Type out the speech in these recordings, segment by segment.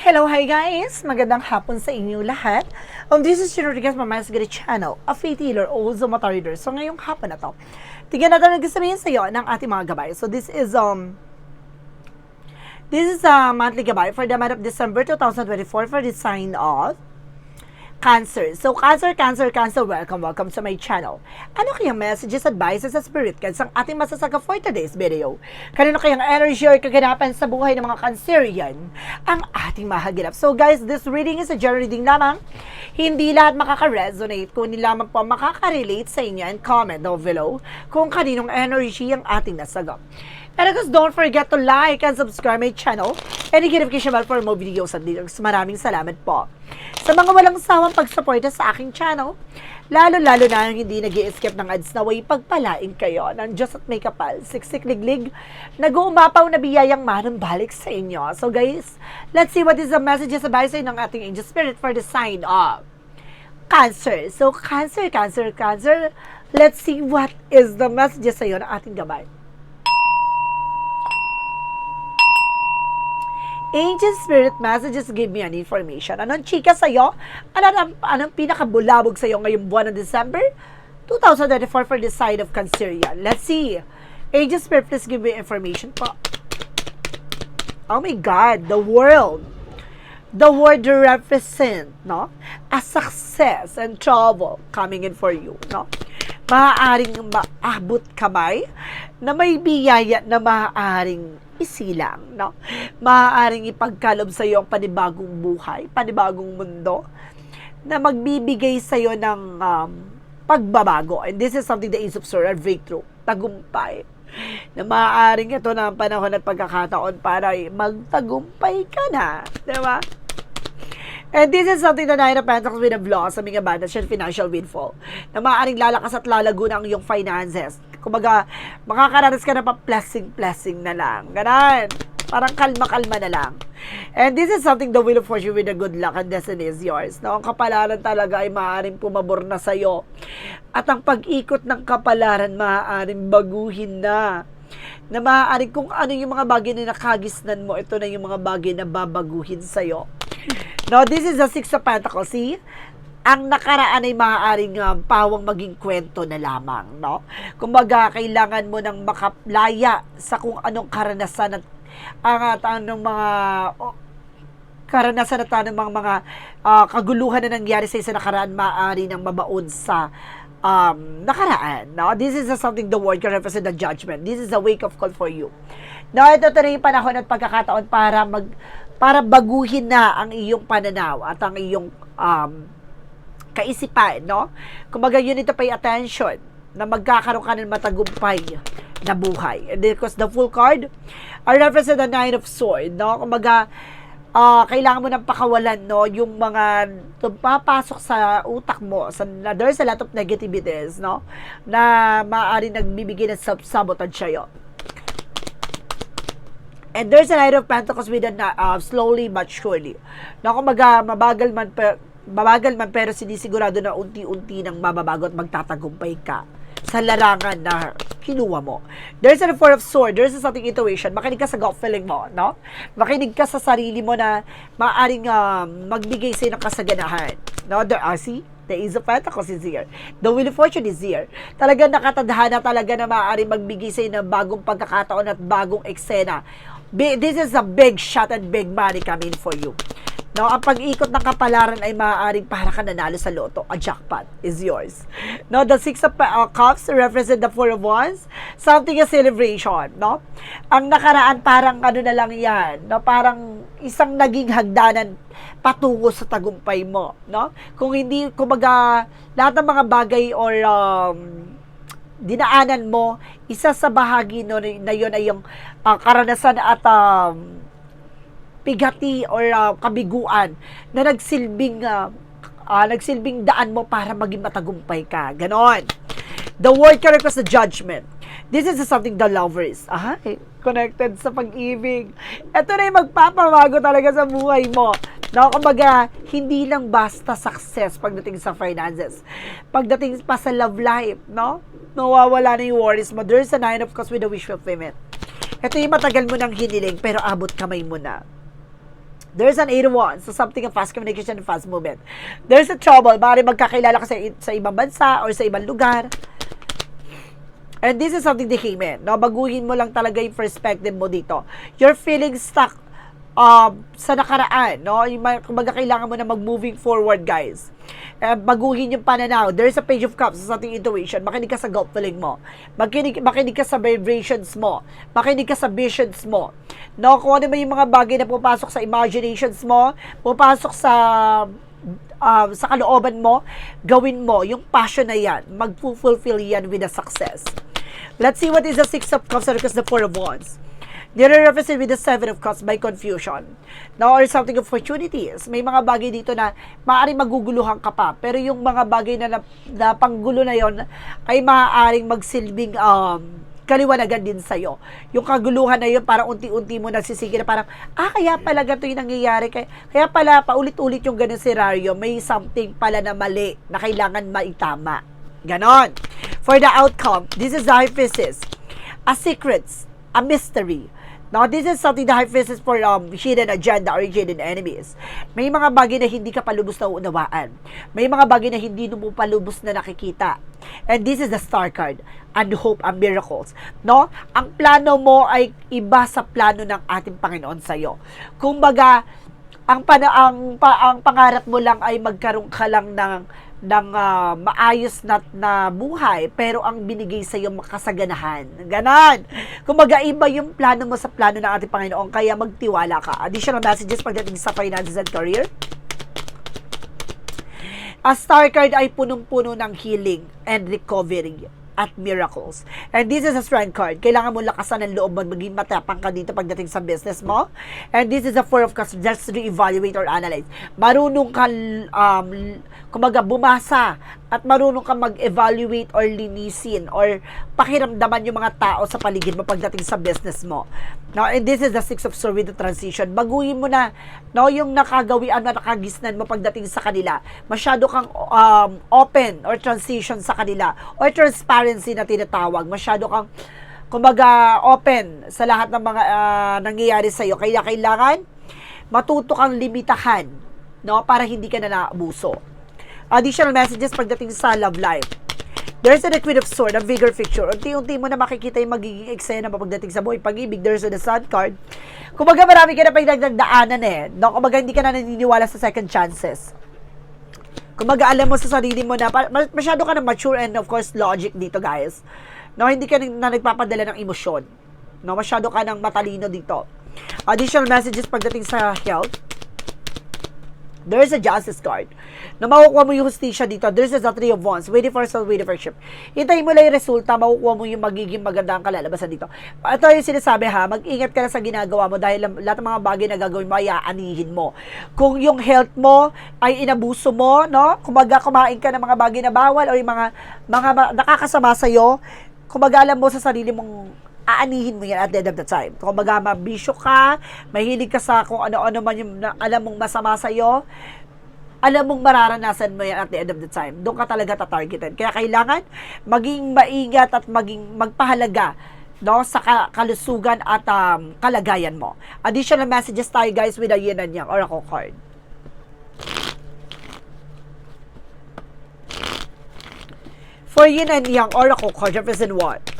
Hello, hi guys! Magandang hapon sa inyo lahat. Um, this is Chino Rodriguez, Mama's Grid Channel, a faith healer, also mata reader. So ngayong hapon na to, tignan natin ang sabihin sa iyo ng ating mga gabay. So this is, um, this is a monthly gabay for the month of December 2024 for the sign of Cancer. So, Cancer, Cancer, Cancer, welcome, welcome to my channel. Ano kayang messages, advices, at spirit guides ang ating masasaga for today's video? Kanino kayang energy or kaganapan sa buhay ng mga Cancerian ang ating mahaginap? So, guys, this reading is a general reading lamang. Hindi lahat makaka-resonate, kundi lamang po makaka-relate sa inyo and comment down below kung kaninong energy ang ating nasagap. And of course, don't forget to like and subscribe my channel and notification bell for more videos at videos. Maraming salamat po. Sa mga walang sawang pagsuporta sa aking channel, lalo-lalo na ang hindi nag escape ng ads na way pagpalain kayo ng Diyos at may kapal, siksik liglig, nag-uumapaw na biyayang manong balik sa inyo. So guys, let's see what is the messages about ng ating angel spirit for the sign of Cancer. So, Cancer, Cancer, Cancer, let's see what is the messages sa iyo ng ating gabay. Angel Spirit Messages give me an information. Anong chika sa'yo? Ano ang, anong pinakabulabog sa'yo ngayong buwan ng December 2024 for the side of Cancerian? Let's see. Angel Spirit, please give me information po. Oh my God, the world. The word represent, no? A success and trouble coming in for you, no? Maaaring maabot kamay na may biyaya na maaaring isilang, no? Maaaring ipagkalob sa iyo ang panibagong buhay, panibagong mundo na magbibigay sa iyo ng um, pagbabago. And this is something that is observed, breakthrough, tagumpay na maaaring ito na ang panahon at pagkakataon para magtagumpay ka na. Di ba? And this is something that Nine of Pentacles with a blossoming abundance and financial windfall na maaaring lalakas at lalago na ang iyong finances. Kumbaga, makakaranas ka na pa blessing-blessing na lang. Ganon. Parang kalma-kalma na lang. And this is something the wheel of fortune with the good luck and destiny is yours. No? Ang kapalaran talaga ay maaaring pumabor na sa'yo. At ang pag-ikot ng kapalaran maaaring baguhin na na maaaring kung ano yung mga bagay na nakagisnan mo, ito na yung mga bagay na babaguhin sa'yo. No, this is the Six of Pentacles. See? Ang nakaraan ay maaaring um, pawang maging kwento na lamang, no? Kumbaga, kailangan mo nang makaplaya sa kung anong karanasan at ang at anong mga oh, karanasan at anong mga, mga ah, kaguluhan na nangyari sa isa nakaraan maaari nang mabaon sa um, nakaraan. No? This is a something the word can represent the judgment. This is a wake-up call for you. No, ito na yung panahon at pagkakataon para mag para baguhin na ang iyong pananaw at ang iyong um, kaisipan, no? Kumbaga, you need to pay attention na magkakaroon ka ng matagumpay na buhay. And because the full card are represent the Nine of Sword, no? Kumbaga, ah kailangan mo nang pakawalan, no? Yung mga papasok sa utak mo, sa, there's a lot of negativities, no? Na maaari nagbibigay ng self-sabotage sa'yo. And there's a Knight of Pentacles with a uh, slowly but surely. Na kumbaga, mabagal man, per, mabagal man pero sinisigurado na unti-unti nang mababago at magtatagumpay ka sa larangan na kinuha mo. There's a Four of Swords. There's a something intuition. Makinig ka sa gut feeling mo, no? Makinig ka sa sarili mo na maaaring um, magbigay sa'yo ng kasaganahan. No? There, ah, see? The Ace of Pentacles is here. The Wheel of Fortune is here. Talaga nakatadhana talaga na maaari magbigay sa'yo ng bagong pagkakataon at bagong eksena. This is a big shot and big money coming for you. No, ang pag-ikot ng kapalaran ay maaaring para ka nanalo sa loto. A jackpot is yours. No, the Six of uh, Cups represent the Four of Wands. Something a celebration, no? Ang nakaraan parang ano na lang yan, no? Parang isang naging hagdanan patungo sa tagumpay mo, no? Kung hindi, kumbaga, lahat ng mga bagay or um, dinaanan mo, isa sa bahagi no, na yun ay yung uh, karanasan at um, pigati or uh, kabiguan na nagsilbing uh, uh, nagsilbing daan mo para maging matagumpay ka. Ganon. The word can request the judgment. This is something the lovers. Ay, connected sa pag-ibig. Ito na yung magpapabago talaga sa buhay mo. No, kumbaga, hindi lang basta success pagdating sa finances. Pagdating pa sa love life, no? Nawawala na yung worries mo. There's a nine of cups with a wish fulfillment. Ito yung matagal mo nang hiniling, pero abot kamay mo na. There's an 81, so something of fast communication and fast movement. There's a trouble, maaari magkakilala ka sa, sa ibang bansa or sa ibang lugar. And this is something that came in. No? Baguhin mo lang talaga yung perspective mo dito. You're feeling stuck um, sa nakaraan. No? Yung, kumbaga kailangan mo na mag-moving forward, guys. Eh, baguhin yung pananaw. There's a page of cups sa ating intuition. Makinig ka sa gut feeling mo. Makinig, makinig ka sa vibrations mo. Makinig ka sa visions mo. No? Kung ano man yung mga bagay na pupasok sa imaginations mo, pupasok sa uh, sa kalooban mo, gawin mo. Yung passion na yan, mag-fulfill yan with a success. Let's see what is the Six of Cups because the Four of Wands. Nire-represent with the Seven of Cups by confusion. Now, or something of opportunities. May mga bagay dito na maaaring maguguluhan ka pa. Pero yung mga bagay na, na, na panggulo na yon ay maaaring magsilbing um, kaliwanagan din sa'yo. Yung kaguluhan na yun, parang unti-unti mo nagsisige na parang, ah, kaya pala ganito yung nangyayari. Kaya, kaya pala, paulit-ulit yung ganun scenario, may something pala na mali na kailangan maitama. Ganon. For the outcome, this is the hypothesis. A secrets, a mystery. Now, this is something the hypothesis for um, hidden agenda or hidden enemies. May mga bagay na hindi ka palubos na unawaan. May mga bagay na hindi mo palubos na nakikita. And this is the star card. And hope and miracles. No? Ang plano mo ay iba sa plano ng ating Panginoon sa'yo. Kumbaga, ang, pana, ang, pa, ang pangarap mo lang ay magkaroon ka lang ng ng ah, maayos na, na buhay pero ang binigay sa iyo makasaganahan. Ganon. Kumbaga iba yung plano mo sa plano ng ating Panginoon kaya magtiwala ka. Additional messages pagdating sa finances and career. A star card ay punong-puno ng healing and recovery at miracles. And this is a strength card. Kailangan mo lakasan ng loob mo, maging matapang ka dito pagdating sa business mo. And this is a four of cups. Just re-evaluate or analyze. Marunong ka, um, kumaga, bumasa at marunong ka mag-evaluate or linisin or pakiramdaman yung mga tao sa paligid mo pagdating sa business mo. Now, and this is the six of swords with the transition. Baguhin mo na no, yung nakagawian na nakagisnan mo pagdating sa kanila. Masyado kang um, open or transition sa kanila or transparency na tinatawag. Masyado kang kumbaga open sa lahat ng mga ah, nangyayari sa iyo. Kaya kailangan matuto kang limitahan no para hindi ka na naabuso. Additional messages pagdating sa love life. There's a Queen of Sword, a bigger picture. Unti-unti mo na makikita yung magiging eksena pagdating sa buhay pag-ibig. There's the Sun card. Kumbaga marami ka na pinagdagdaanan eh. No? Kumbaga hindi ka na naniniwala sa second chances. Kumbaga alam mo sa sarili mo na masyado ka na mature and of course logic dito guys. No, hindi ka na nagpapadala ng emosyon. No, masyado ka ng matalino dito. Additional messages pagdating sa health. There's a justice card. Na makukuha mo yung hustisya dito. There's a three of wands. Waiting for self, waiting for ship. Hintayin mo lang yung resulta, makukuha mo yung magiging magandang kalalabasan dito. Ito yung sinasabi ha, mag-ingat ka na sa ginagawa mo dahil ang- lahat ng mga bagay na gagawin mo ay aanihin mo. Kung yung health mo ay inabuso mo, no? Kumbaga kumain ka ng mga bagay na bawal o yung mga, mga ma- nakakasama sa'yo, kumbaga alam mo sa sarili mong aanihin mo yan at the end of the time. Kung baga mabisyo ka, mahilig ka sa kung ano-ano man yung na, alam mong masama sa'yo, alam mong mararanasan mo yan at the end of the time. Doon ka talaga tatargetin. Kaya kailangan maging maingat at maging magpahalaga no, sa ka- kalusugan at um, kalagayan mo. Additional messages tayo guys with a yin and yang oracle card. For yin and yang oracle card represent what?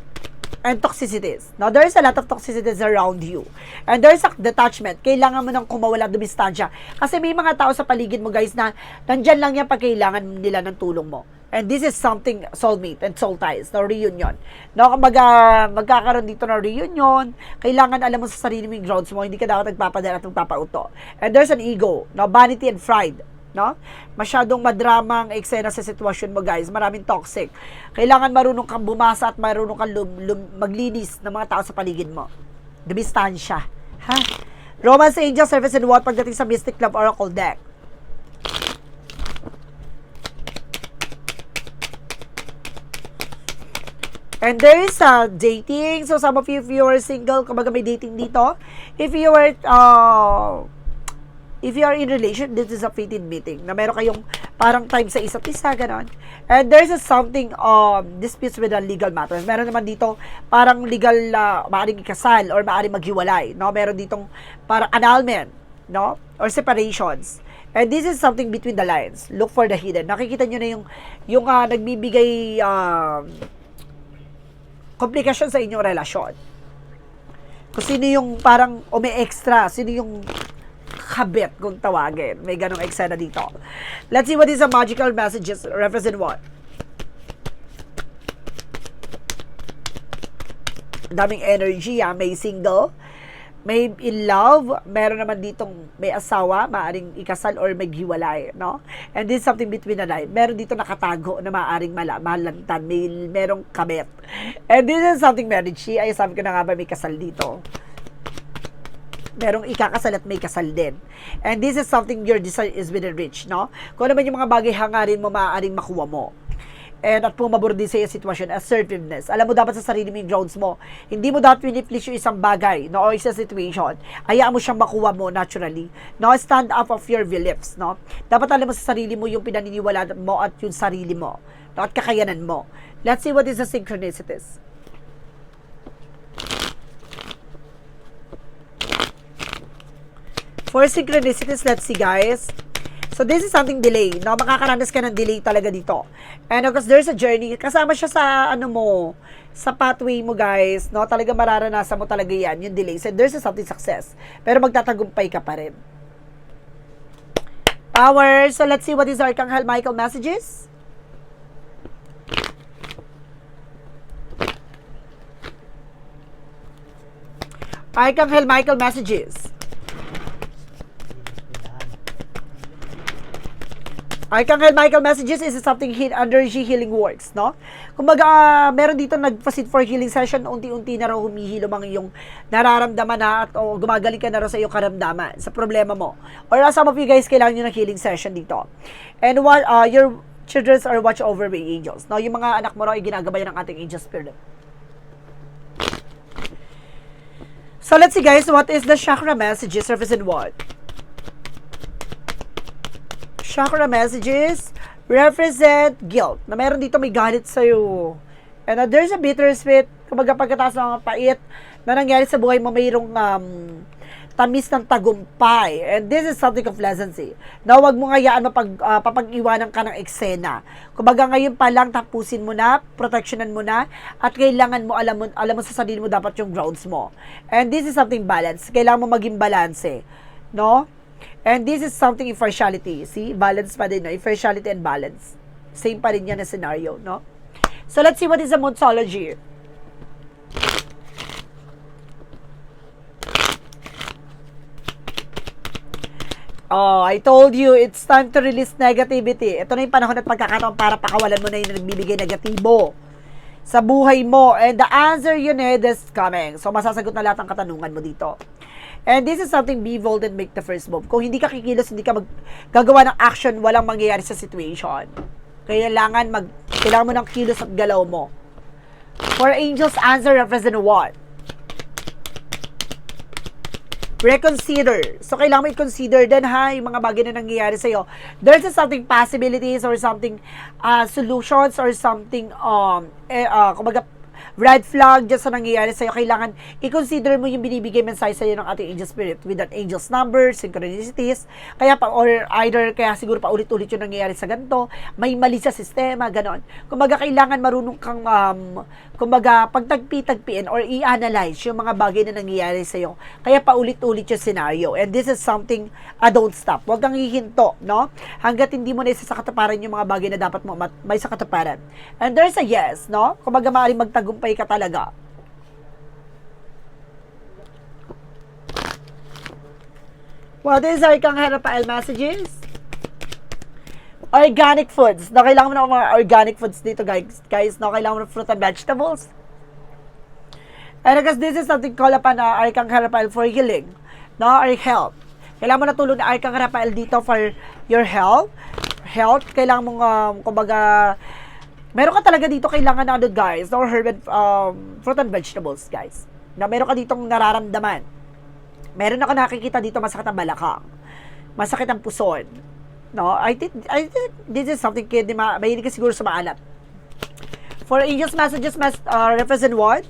And toxicities. Now, there's a lot of toxicities around you. And there's a detachment. Kailangan mo nang kumawala dumistansya. Kasi may mga tao sa paligid mo, guys, na nandyan lang yan pag kailangan nila ng tulong mo. And this is something soulmate and soul ties, no, reunion. No, kumbaga, magkakaroon dito ng reunion, kailangan alam mo sa sarili mo yung grounds mo, hindi ka dapat nagpapadala at nagpapauto. And there's an ego, no, vanity and pride no? Masyadong madramang eksena sa sitwasyon mo, guys. Maraming toxic. Kailangan marunong kang bumasa at marunong kang lum, lum, maglinis ng mga tao sa paligid mo. Dumistansya. Ha? Romance Angel Service and What pagdating sa Mystic Love Oracle deck. And there is a dating. So, some of you, if you are single, kumbaga may dating dito. If you are, uh, if you are in relation, this is a fitting meeting na meron kayong parang time sa isa't isa, ganon. And there's a something um, disputes with the legal matters. Meron naman dito parang legal uh, maaaring ikasal or maaaring maghiwalay. No? Meron ditong parang annulment. no? Or separations. And this is something between the lines. Look for the hidden. Nakikita nyo na yung, yung ah, nagbibigay um, komplikasyon sa inyong relasyon. Kung sino yung parang umi-extra, sino yung kabit kung tawagin. May ganong eksena dito. Let's see what is the magical messages represent what? Daming energy, ah. May single, may in love, meron naman ditong may asawa, maaring ikasal or maghiwalay, no? And this is something between the line. Meron dito nakatago na maaring mala, malantan, may merong kabit. And this is something marriage. Ay, sabi ko na nga ba may kasal dito merong ikakasal at may kasal din. And this is something your desire is within reach, no? Kung ano man yung mga bagay hangarin mo, maaaring makuha mo. And at pumabor din sa iyo sitwasyon, assertiveness. Alam mo dapat sa sarili mo yung grounds mo. Hindi mo dapat piniplease yung isang bagay, no? O isang situation. Hayaan mo siyang makuha mo naturally. No? Stand up of your beliefs, no? Dapat alam mo sa sarili mo yung pinaniniwala mo at yung sarili mo. No? At kakayanan mo. Let's see what is the synchronicities. For synchronicities, let's see guys. So this is something delay. No, makakaranas ka ng delay talaga dito. And of course, there's a journey. Kasama siya sa ano mo, sa pathway mo guys. No, talaga mararanasan mo talaga yan, yung delay. So there's a something success. Pero magtatagumpay ka pa rin. Power. So let's see what is Archangel Michael messages. Archangel Michael messages. Archangel Michael messages is something heal, energy healing works, no? Kumbaga, ah, meron dito nag-facilitate for healing session, unti-unti na raw humihilo ang iyong nararamdaman na at o gumagaling ka na raw sa iyong karamdaman, sa problema mo. Or uh, some of you guys, kailangan nyo ng healing session dito. And what, uh, your children are watched over by angels. No, yung mga anak mo raw ay ginagabayan ng ating angel spirit. So let's see guys, what is the chakra messages represent what? Chakra messages represent guilt. Na meron dito may galit sa'yo. And uh, there's a bittersweet, kumbaga pagkataas ng mga pait na nangyari sa buhay mo, mayroong um, tamis ng tagumpay. And this is something of eh. Na huwag mo ngayaan mapag, uh, papag-iwanan ka ng eksena. Kumbaga ngayon pa lang tapusin mo na, protectionan mo na, at kailangan mo alam mo, alam mo sa sarili mo dapat yung grounds mo. And this is something balance. Kailangan mo maging balance eh. No? And this is something impartiality. See? Balance pa din, no? Impartiality and balance. Same pa rin yan na scenario, no? So, let's see what is the Moodsology. Oh, I told you, it's time to release negativity. Ito na yung panahon at pagkakataon para pakawalan mo na yung nagbibigay negatibo sa buhay mo. And the answer you need is coming. So, masasagot na lahat ng katanungan mo dito. And this is something be bold and make the first move. Kung hindi ka kikilos, hindi ka gagawa ng action, walang mangyayari sa situation. Kailangan mag, kailangan mo ng kilos at galaw mo. For angels, answer represent what? Reconsider. So, kailangan mo i-consider din ha, yung mga bagay na nangyayari sa'yo. There's a something possibilities or something uh, solutions or something, um, eh, uh, kumbaga, red flag dyan sa nangyayari sa'yo, kailangan i-consider mo yung binibigay mensahe sa'yo ng ating angel spirit with an angel's number, synchronicities, kaya pa, or either, kaya siguro pa ulit-ulit yung nangyayari sa ganito, may mali sa sistema, ganon. Kumbaga, kailangan marunong kang, um, kumbaga, pagtagpi-tagpiin or i-analyze yung mga bagay na nangyayari sa'yo. Kaya pa ulit-ulit yung scenario. And this is something, uh, don't stop. Huwag kang hihinto, no? Hanggat hindi mo na isa sa katuparan yung mga bagay na dapat mo may sa katuparan. And there's a yes, no? Kumbaga, maaaring magtagumpay ka talaga. What is our kang harapael messages? Organic foods. No, kailangan mo ng mga organic foods dito, guys. Guys, no, kailangan mo ng fruit and vegetables. And because this is something called upon uh, Arcang Harapael for healing. No, or health. Kailangan mo na tulong na Arcang Harapael dito for your health. Health. Kailangan mong, um, kumbaga, meron ka talaga dito kailangan na ano guys, no herb and, um, fruit and vegetables guys. Na meron ka ditong nararamdaman. Meron ako nakikita dito masakit ang balakang. Masakit ang puson. No, I think I think this is something kid di ma mahilig ka siguro sa maalat. For angels messages mas uh, represent what?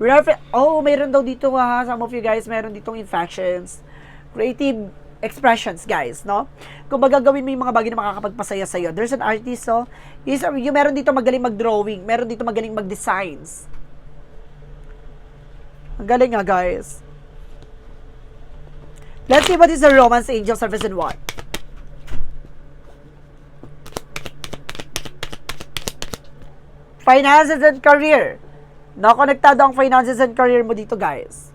Refer- oh, mayroon daw dito ha, some of you guys, mayroon ditong infections. Creative expressions, guys, no? Kung magagawin mo yung mga bagay na makakapagpasaya sa'yo. There's an artist, so, is, yung meron dito magaling mag-drawing, meron dito magaling mag-designs. Ang galing nga, guys. Let's see what is the romance angel service and what. Finances and career. No, konektado ang finances and career mo dito, guys.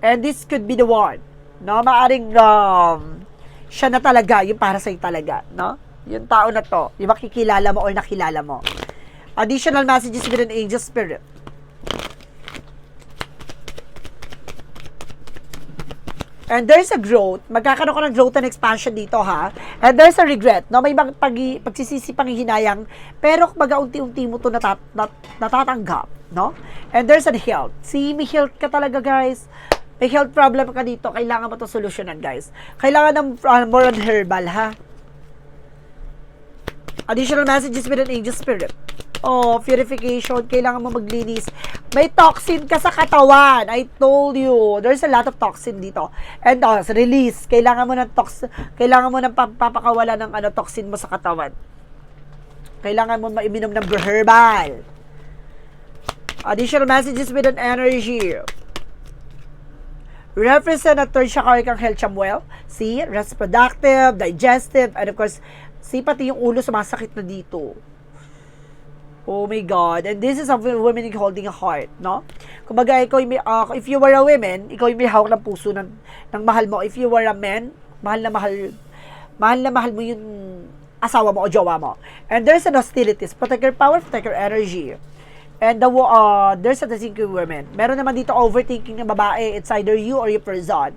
And this could be the one. No, maaring um, siya na talaga, yung para sa'yo talaga, no? Yung tao na to, yung makikilala mo or nakilala mo. Additional messages with an angel spirit. And there's a growth, magkakaroon ka ng growth and expansion dito ha. And there's a regret, no? May mga pag, pagsisisi panghihinayang, pero kumbaga unti-unti mo to natat, nat, natatanggap, no? And there's a health. See, may health ka talaga guys. May health problem ka dito, kailangan mo to solusyonan guys. Kailangan ng uh, more on herbal ha. Additional messages with an angel spirit. Oh, purification. Kailangan mo maglinis. May toxin ka sa katawan. I told you. There's a lot of toxin dito. And uh, release. Kailangan mo ng tox kailangan mo ng papakawala ng ano toxin mo sa katawan. Kailangan mo maiminom ng herbal. Additional messages with an energy. Represent at third chakra kang health Samuel. See, rest productive, digestive, and of course, see pati yung ulo sumasakit na dito. Oh my God. And this is a woman holding a heart, no? Kumbaga, ikaw yung uh, if you were a woman, ikaw yung may hawak ng puso ng, ng mahal mo. If you were a man, mahal na mahal, mahal na mahal mo yung asawa mo o jowa mo. And there's an hostilities. Protect your power, protect your energy. And the, uh, there's a thinking women. Meron naman dito overthinking ng babae. It's either you or your person.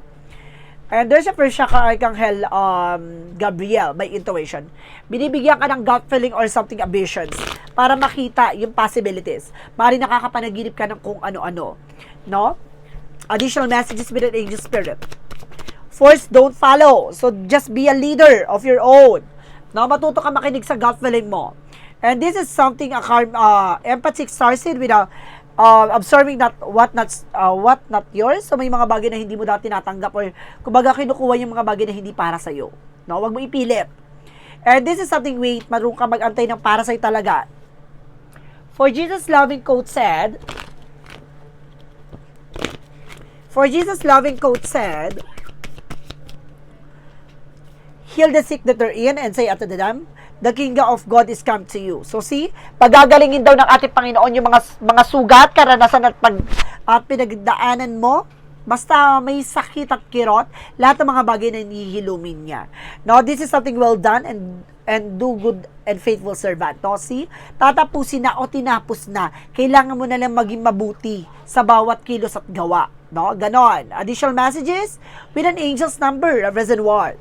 And there's a first chakra archangel, um, Gabriel, by intuition. Binibigyan ka ng gut feeling or something ambitions para makita yung possibilities. Mari nakakapanaginip ka ng kung ano-ano. No? Additional messages with an angel spirit. Force don't follow. So, just be a leader of your own. No? Matuto ka makinig sa gut feeling mo. And this is something, a karm, uh, empathic starseed with a uh, observing not what not uh, what not yours. So may mga bagay na hindi mo dati natanggap or kumbaga kinukuha yung mga bagay na hindi para sa iyo. No, wag mo ipilit. And this is something wait, marunong ka magantay ng para sa talaga. For Jesus loving quote said, For Jesus loving quote said, Heal the sick that are in and say unto them, the kingdom of God is come to you. So see, pagagalingin daw ng ating Panginoon yung mga mga sugat, karanasan at pag at pinagdaanan mo, basta may sakit at kirot, lahat ng mga bagay na nihilumin niya. No, this is something well done and and do good and faithful servant. No, see, tatapusin na o tinapos na. Kailangan mo na lang maging mabuti sa bawat kilos at gawa. No, ganon. Additional messages with an angel's number, Reverend Ward.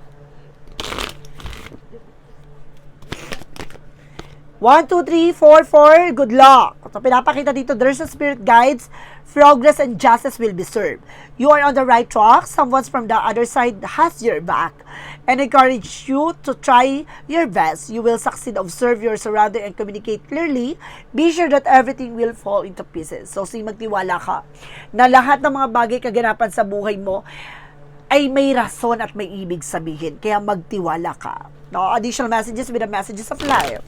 1, 2, 3, 4, 4, good luck. So, pinapakita dito, there's a spirit guides, progress and justice will be served. You are on the right track. Someone from the other side has your back and encourage you to try your best. You will succeed. Observe your surrounding and communicate clearly. Be sure that everything will fall into pieces. So, si magtiwala ka na lahat ng mga bagay kaganapan sa buhay mo ay may rason at may ibig sabihin. Kaya magtiwala ka. No, additional messages with the messages of life.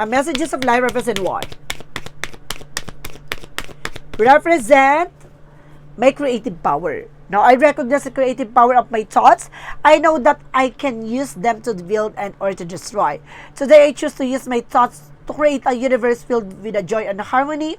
A messages of life represent what? Represent my creative power. Now, I recognize the creative power of my thoughts. I know that I can use them to build and or to destroy. Today, I choose to use my thoughts to create a universe filled with a joy and harmony.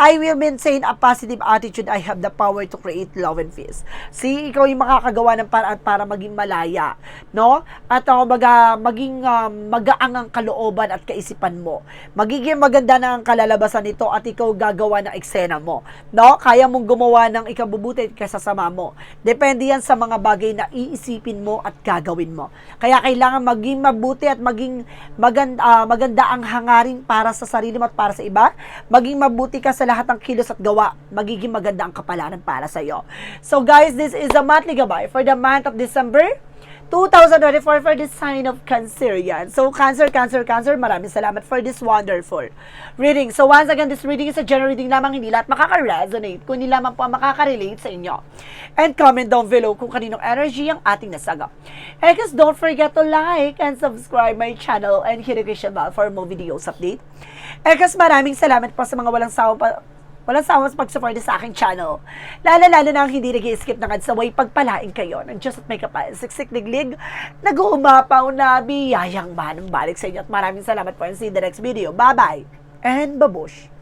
I will maintain a positive attitude. I have the power to create love and peace. See, ikaw yung makakagawa ng paraan para maging malaya, no? At uh, maga, maging um, magaang ang kalooban at kaisipan mo. Magiging maganda na ang kalalabasan nito at ikaw gagawa ng eksena mo, no? Kaya mong gumawa ng ikabubuti at kasasama mo. Depende yan sa mga bagay na iisipin mo at gagawin mo. Kaya kailangan maging mabuti at maging maganda, uh, maganda ang hangarin para sa sarili mo at para sa iba. Maging mabuti ka sa lahat ng kilos at gawa, magiging maganda ang kapalaran para sa iyo. So guys, this is a monthly gabay for the month of December 2024 for the sign of Cancerian. So, Cancer, Cancer, Cancer, maraming salamat for this wonderful reading. So, once again, this reading is a general reading lamang, hindi lahat makaka-resonate, kundi lamang po makaka-relate sa inyo. And comment down below kung kaninong energy ang ating nasagap. And guys, don't forget to like and subscribe my channel and hit the bell for more videos update. And guys, maraming salamat po sa mga walang sawa pa, Walang sawang pag-support sa aking channel. Lalo-lalo na ang hindi nag-skip ng ads away pagpalain kayo ng Diyos at may kapal. Siksik liglig, nag-uumapaw na biyayang manang balik sa inyo at maraming salamat po and see the next video. Bye-bye and babush!